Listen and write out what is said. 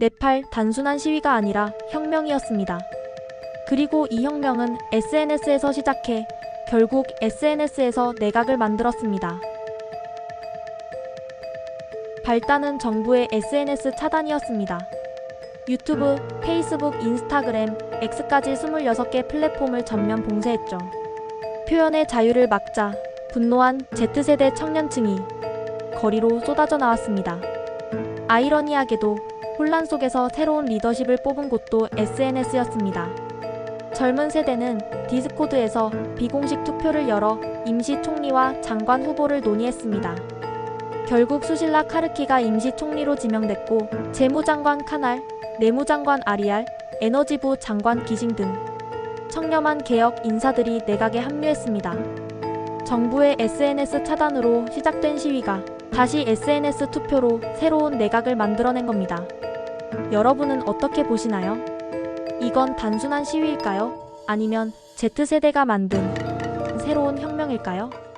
네팔 단순한 시위가 아니라 혁명이었습니다. 그리고 이 혁명은 SNS에서 시작해 결국 SNS에서 내각을 만들었습니다. 발단은 정부의 SNS 차단이었습니다. 유튜브, 페이스북, 인스타그램, X까지 26개 플랫폼을 전면 봉쇄했죠. 표현의 자유를 막자 분노한 Z세대 청년층이 거리로 쏟아져 나왔습니다. 아이러니하게도 혼란 속에서 새로운 리더십을 뽑은 곳도 SNS였습니다. 젊은 세대는 디스코드에서 비공식 투표를 열어 임시 총리와 장관 후보를 논의했습니다. 결국 수실라 카르키가 임시 총리로 지명됐고 재무장관 카날, 내무장관 아리알, 에너지부 장관 기싱 등 청렴한 개혁 인사들이 내각에 합류했습니다. 정부의 SNS 차단으로 시작된 시위가 다시 SNS 투표로 새로운 내각을 만들어낸 겁니다. 여러분은 어떻게 보시나요? 이건 단순한 시위일까요? 아니면 Z세대가 만든 새로운 혁명일까요?